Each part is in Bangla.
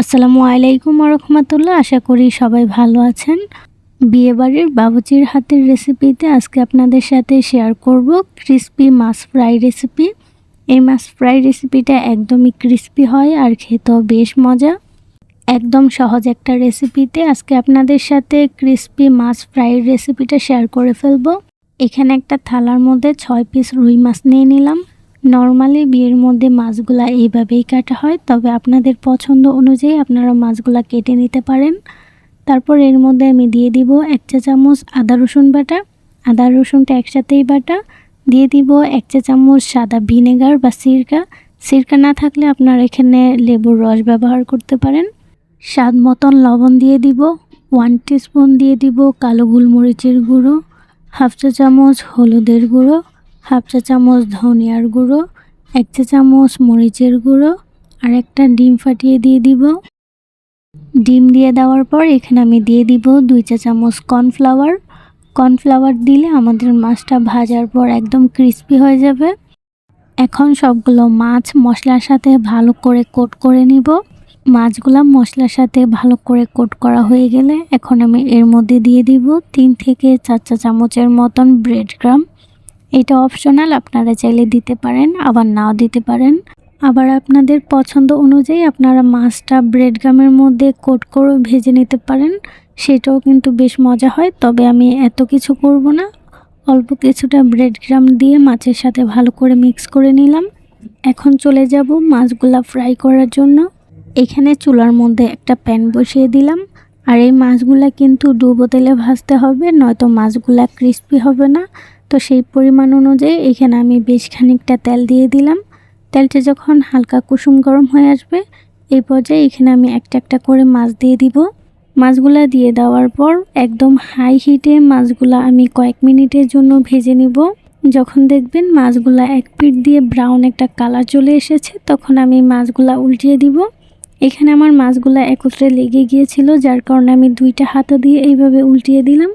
আসসালামু আলাইকুম রহমতুল্লাহ। আশা করি সবাই ভালো আছেন। বিয়েবাড়ির বাবুচির হাতের রেসিপিতে আজকে আপনাদের সাথে শেয়ার করব ক্রিস্পি মাছ ফ্রাই রেসিপি এই মাছ ফ্রাই রেসিপিটা একদমই ক্রিস্পি হয় আর খেতেও বেশ মজা। একদম সহজ একটা রেসিপিতে আজকে আপনাদের সাথে ক্রিস্পি মাছ ফ্রাই রেসিপিটা শেয়ার করে ফেলব। এখানে একটা থালার মধ্যে ছয় পিস রুই মাছ নিয়ে নিলাম। নর্মালি বিয়ের মধ্যে মাছগুলা এইভাবেই কাটা হয়, তবে আপনাদের পছন্দ অনুযায়ী আপনারা মাছগুলা কেটে নিতে পারেন। তারপর এর মধ্যে আমি দিয়ে দিব এক চা চামচ আদা রসুন বাটা। আদা রসুনটা একসাথেই বাটা। দিয়ে দিব এক চা চামচ সাদা ভিনেগার বা সিরকা। সিরকা না থাকলে আপনারা এখানে লেবুর রস ব্যবহার করতে পারেন। স্বাদ মতন লবণ দিয়ে দিব। ওয়ান স্পুন দিয়ে দিব কালো গোলমরিচের গুঁড়ো। হাফ চা চামচ হলুদের গুঁড়ো। হাফ চা চামচ ধনিয়ার গুঁড়ো, এক চা চামচ মরিচের গুঁড়ো আর একটা ডিম ফাটিয়ে দিয়ে দিব। ডিম দিয়ে দেওয়ার পর এখানে আমি দিয়ে দিব দুই চা চামচ কর্নফ্লাওয়ার। কর্নফ্লাওয়ার দিলে আমাদের মাছটা ভাজার পর একদম ক্রিস্পি হয়ে যাবে। এখন সবগুলো মাছ মশলার সাথে ভালো করে কোট করে নিব। মাছগুলো মশলার সাথে ভালো করে কোট করা হয়ে গেলে এখন আমি এর মধ্যে দিয়ে দিব তিন থেকে চার চা চামচের মতন ব্রেড গ্রাম এটা অপশনাল আপনারা চাইলে দিতে পারেন, আবার নাও দিতে পারেন। আবার আপনাদের পছন্দ অনুযায়ী আপনারা মাছটা ব্রেড গামের মধ্যে কোট করে ভেজে নিতে পারেন, সেটাও কিন্তু বেশ মজা হয়। তবে আমি এত কিছু করব না, অল্প কিছুটা ব্রেড গ্রাম দিয়ে মাছের সাথে ভালো করে মিক্স করে নিলাম। এখন চলে যাব মাছগুলা ফ্রাই করার জন্য। এখানে চুলার মধ্যে একটা প্যান বসিয়ে দিলাম। আর এই মাছগুলা কিন্তু ডুবো তেলে ভাজতে হবে, নয়তো মাছগুলা ক্রিস্পি হবে না। তো সেই পরিমাণ অনুযায়ী এখানে আমি বেশ খানিকটা তেল দিয়ে দিলাম। তেলটা যখন হালকা কুসুম গরম হয়ে আসবে, এই পর্যায়ে এখানে আমি একটা একটা করে মাছ দিয়ে দিব। মাছগুলা দিয়ে দেওয়ার পর একদম হাই হিটে মাছগুলা আমি কয়েক মিনিটের জন্য ভেজে নিব। যখন দেখবেন মাছগুলা এক পিঠ দিয়ে ব্রাউন একটা কালার চলে এসেছে, তখন আমি মাছগুলা উল্টিয়ে দিব। এখানে আমার মাছগুলো একত্রে লেগে গিয়েছিল, যার কারণে আমি দুইটা হাতা দিয়ে এইভাবে উল্টিয়ে দিলাম।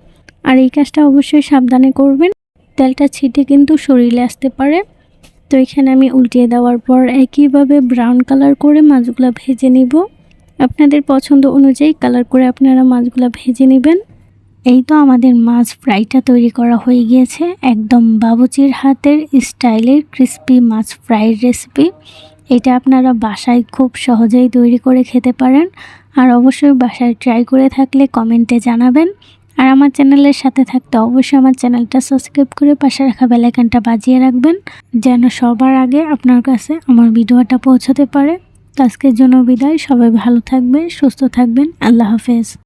আর এই কাজটা অবশ্যই সাবধানে করবেন। তেলটা ছিটে কিন্তু শরীরে আসতে পারে। তো এখানে আমি উল্টিয়ে দেওয়ার পর একইভাবে ব্রাউন কালার করে মাছগুলো ভেজে নিব। আপনাদের পছন্দ অনুযায়ী কালার করে আপনারা মাছগুলো ভেজে নেবেন। এই তো আমাদের মাছ ফ্রাইটা তৈরি করা হয়ে গিয়েছে। একদম বাবুচির হাতের স্টাইলের ক্রিস্পি মাছ ফ্রাইড রেসিপি এটা আপনারা বাসায় খুব সহজেই তৈরি করে খেতে পারেন। আর অবশ্যই বাসায় ট্রাই করে থাকলে কমেন্টে জানাবেন। আর আমার চ্যানেলের সাথে থাকতে অবশ্যই আমার চ্যানেলটা সাবস্ক্রাইব করে পাশে রাখা বেলাইকানটা বাজিয়ে রাখবেন, যেন সবার আগে আপনার কাছে আমার ভিডিওটা পৌঁছাতে পারে। তো আজকের জন্য বিদায়। সবাই ভালো থাকবেন, সুস্থ থাকবেন। আল্লাহ হাফেজ।